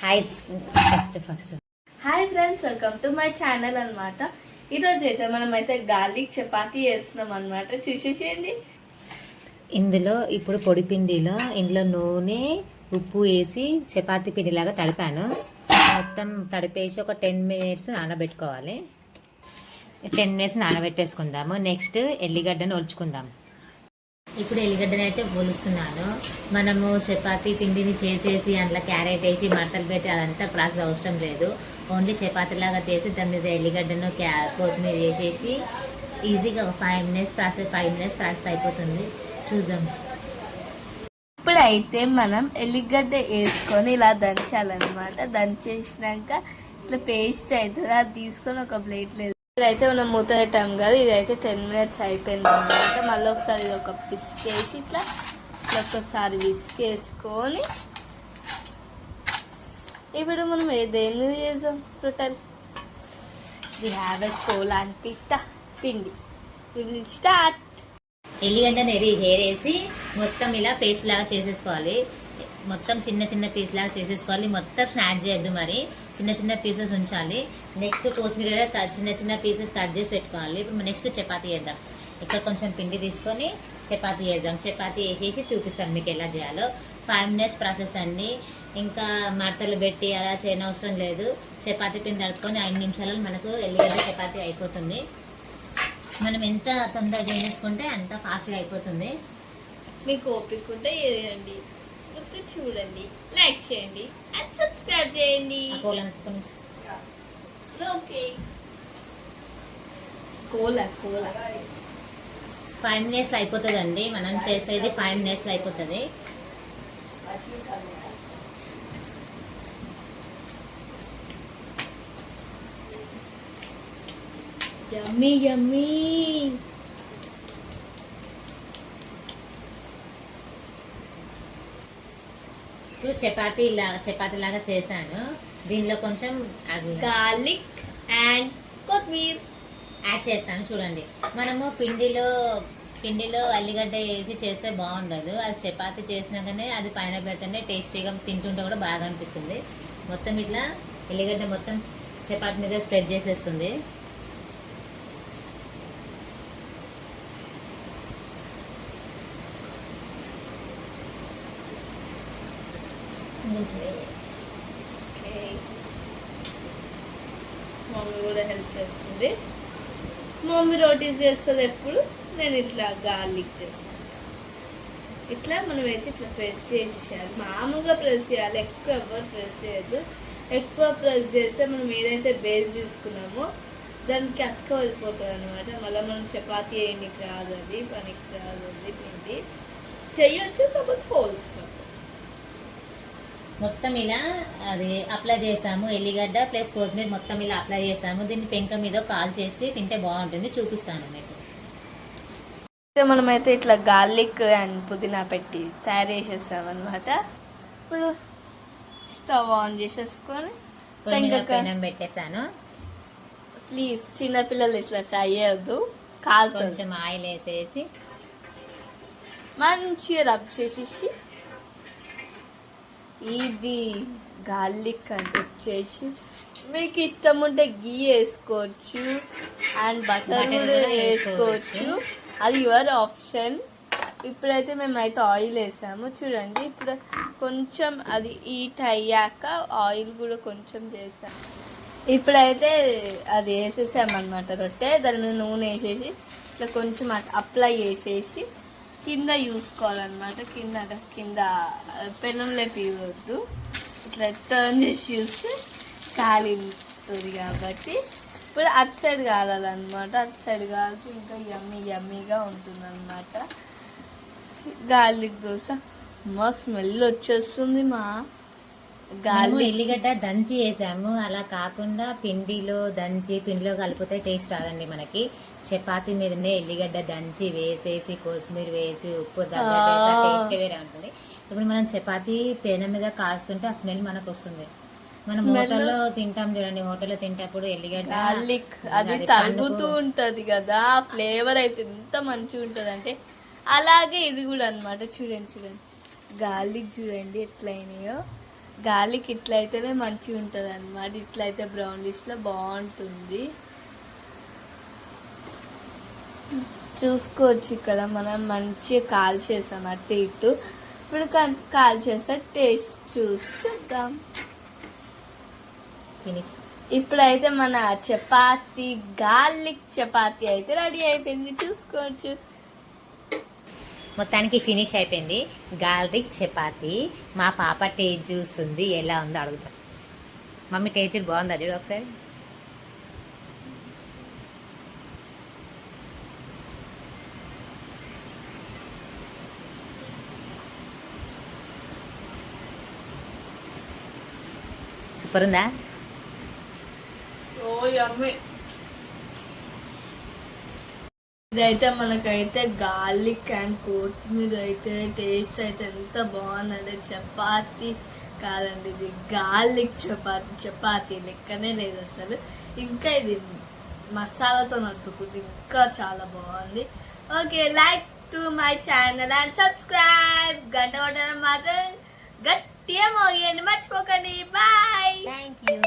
Hi first first hi friends welcome to my channel అనమాట ఈరోజు అయితే మనం అయితే గార్లిక్ చపాతీ చేస్తున్నాం అనమాట చూసేసేయండి ఇందులో ఇప్పుడు పొడి పిండిలో ఇందులో నూనె ఉప్పు వేసి చపాతీ పిండిలాగా తడిపాను. మొత్తం తడిపేసి ఒక టెన్ మినిట్స్ నానబెట్టుకోవాలి. టెన్ మినిట్స్ నానబెట్టేసుకుందాము. నెక్స్ట్ ఎల్లిగడ్డను ఒలుచుకుందాం. ఇప్పుడు ఎల్లిగడ్డని అయితే పోలుస్తున్నాను. మనము చపాతీ పిండిని చేసేసి అందులో క్యారెట్ వేసి మడతలు పెట్టి అదంతా ప్రాసెస్ అవసరం లేదు. ఓన్లీ చపాతీలాగా చేసి దాని మీద ఎల్లిగడ్డను క్యా కొత్తిమీర వేసేసి ఈజీగా five minutes process five minutes process అయిపోతుంది. చూద్దాం. ఇప్పుడైతే మనం ఎల్లిగడ్డ వేసుకొని ఇలా దంచాలన్నమాట. దంచేసినాక ఇట్లా పేస్ట్ అవుతుంది అది తీసుకొని ఒక ప్లేట్ లేదు ఇప్పుడైతే మనం మూత పెట్టాం కదా. ఇదైతే టెన్ మినిట్స్ అయిపోయింది అనమాట మళ్ళీ ఒకసారి ఇది ఒక పిసికేసి ఇట్లా ఇట్లా ఒకసారి విసికేసుకొని ఇప్పుడు మనం ఏ దేని చేద్దాం? టోటల్ వి హ్యావ్ ఎ కోల్ పిండి. వి విల్ స్టార్ట్ ఎల్లిగడ్డను ఎరి వేసి మొత్తం ఇలా పేస్ట్ లాగా చేసేసుకోవాలి. మొత్తం చిన్న చిన్న పీస్ లాగా చేసేసుకోవాలి. మొత్తం స్నాక్ చేయొద్దు మరి. చిన్న చిన్న పీసెస్ ఉంచాలి. నెక్స్ట్ కొత్తిమీర చిన్న చిన్న పీసెస్ కట్ చేసి పెట్టుకోవాలి. ఇప్పుడు నెక్స్ట్ చపాతీ చేద్దాం. ఇక్కడ కొంచెం పిండి తీసుకొని చపాతీ చేద్దాం. చపాతీ వేసేసి చూపిస్తాను మీకు ఎలా చేయాలో. ఫైవ్ మినిట్స్ ప్రాసెస్ అండి. ఇంకా మడతలు పెట్టి అలా చేయనవసరం లేదు. చపాతీ పిండి తడుపుకొని ఐదు నిమిషాలలో మనకు ఎల్లిగడ్డ చపాతీ అయిపోతుంది. మనం ఎంత తొందరగా చేసుకుంటే అంత ఫాస్ట్గా అయిపోతుంది. మీకు ఓపిక ఉంటే చేయండి. లేకపోతే చూడండి లైక్ చేయండి అండ్ సబ్స్క్రైబ్ చేయండి. ఆ కోలం కొంచెం ఓకే. కోలా కోలా ఫైవ్ మినిట్స్ అయిపోతుందండి మనం చేసేది ఫైవ్ మినిట్స్ అయిపోతుంది. Yummy yummy. ఇప్పుడు చపాతీ లా చపాతీ లాగా చేశాను. దీనిలో కొంచెం అది గార్లిక్ అండ్ కొత్తిమీర. యాడ్ చేస్తాను చూడండి. మనము పిండిలో పిండిలో అల్లిగడ్డ వేసి చేస్తే బాగుండదు. అది చపాతీ చేసినాకనే అది పైన పెడితేనే టేస్టీగా తింటుంటే కూడా బాగా అనిపిస్తుంది. మొత్తం ఇట్లా ఎల్లిగడ్డ మొత్తం చపాతీ మీద స్ప్రెడ్ చేసేస్తుంది. కొంచెం ఓకే మమ్మీ కూడా హెల్ప్ చేస్తుంది. మమ్మీ రోటీస్ చేస్తుంది ఎప్పుడు? నేను ఇట్లా గార్లిక్ చేస్తాను ఇట్లా మనమైతే ఇట్లా ప్రెస్ చేసేసేయాలి. మామూలుగా ప్రెస్ చేయాలి. ఎక్కువ ఎవరు ప్రెస్ చేయొద్దు. ఎక్కువ ప్రెస్ చేస్తే మనం ఏదైతే బేస్ తీసుకున్నామో దానికి అక్క వెళ్ళిపోతుంది అనమాట మళ్ళీ మనం చపాతి వేయడానికి రాదు అది పనికి రాదు అది పిండి. చెయ్యొచ్చు కాకపోతే హోల్స్ పడతాయి. మొత్తం ఇలా అది అప్లై చేసాము ఎల్లిగడ్డ ప్లస్ కొత్తిమీర మొత్తం ఇలా అప్లై చేసాము దీన్ని పెంక మీద కాల్ చేసి తింటే బాగుంటుంది. చూపిస్తాను మీకు. అయితే మనమైతే ఇట్లా గార్లిక్ అండ్ పుదీనా పెట్టి తయారు చేసేస్తాం అనమాట ఇప్పుడు స్టవ్ ఆన్ చేసేసుకొని పెనం పెట్టేశాను. ప్లీజ్ చిన్నపిల్లలు ఇట్లా ట్రై చేయొద్దు. కాలుతుంది కొంచెం ఆయిల్ వేసేసి మంచిగా రబ్ చేసేసి ఇది గార్లిక్ అంటే వచ్చేసి మీకు ఇష్టం ఉంటే గీ వేసుకోవచ్చు అండ్ బటర్ కూడా వేసుకోవచ్చు. అది యువర్ ఆప్షన్. ఇప్పుడైతే మేమైతే ఆయిల్ వేసాము. చూడండి ఇప్పుడు కొంచెం అది హీట్ అయ్యాక ఆయిల్ కూడా కొంచెం చేసాము ఇప్పుడైతే అది వేసేసామన్నమాట రొట్టె. దాని మీద నూనె వేసేసి ఇట్లా కొంచెం అప్లై చేసేసి కింద చూసుకోవాలన్నమాట కింద కింద పెనంలో పీవద్దు ఇట్లా టర్న్ చేసి చూస్తే కాలింటుంది కాబట్టి. ఇప్పుడు అటు సైడ్ కాలాలన్నమాట అటు సైడ్ కాల్చి ఇంకా యమ్మీ యమ్మీగా ఉంటుంది అన్నమాట గార్లిక్ దోశ. మా స్మెల్ వచ్చేస్తుంది మా. గార్లిక్ ఎల్లిగడ్డ దంచి వేసాము. అలా కాకుండా పిండిలో దంచి పిండిలో కలిపితే టేస్ట్ రాదండి మనకి. చపాతీ మీదనే ఎల్లిగడ్డ దంచి వేసేసి కొత్తిమీర వేసి ఉప్పు దగ్గర. టేస్ట్ వేరే ఉంటుంది. ఇప్పుడు మనం చపాతీ పెనం మీద కాస్తుంటే ఆ స్మెల్ మనకు వస్తుంది. మనం హోటల్లో తింటాం చూడండి. హోటల్లో తింటప్పుడు ఎల్లిగడ్డ అది పండుకు- ఉంటది కదా. ఫ్లేవర్ అయితే ఎంత మంచిగా ఉంటుంది అంటే అలాగే ఇది కూడా అన్నమాట. చూడండి చూడండి. గార్లిక్ చూడండి ఎట్లయినాయో. గాలికి ఇట్లయితేనే మంచిగా ఉంటుంది అనమాట ఇట్లయితే బ్రౌన్ డిష్లో బాగుంటుంది. చూసుకోవచ్చు ఇక్కడ మనం మంచిగా కాల్ చేసాం అటు ఇటు. ఇప్పుడు కాల్ చేస్తే టేస్ట్ చూసి చూద్దాం ఫినిష్. ఇప్పుడైతే మన చపాతి గార్లిక్ చపాతి అయితే రెడీ అయిపోయింది. చూసుకోవచ్చు. మొత్తానికి ఫినిష్ అయిపోయింది. గార్లిక్ చపాతి. మా పాప టేస్ట్ ఉంది ఎలా ఉందో అడుగుతా. మమ్మీ టేస్ట్ జ్యూస్ బాగుందా చూడు ఒకసారి. సూపర్ ఉందా సో యమ్మీ ఇదైతే మనకైతే గార్లిక్ అండ్ కొత్తిమీర అయితే టేస్ట్ అయితే ఎంత బాగుందంటే చపాతి కాదండి ఇది గార్లిక్ చపాతి. చపాతి లెక్కనే లేదు అసలు. ఇంకా ఇది మసాలాతో నట్టుకుంటే ఇంకా చాలా బాగుంది. Okay like to my channel and subscribe. గంట కొట్టడం మాత్రం గట్టిగా మోగియండి మర్చిపోకండి. బాయ్. Thank you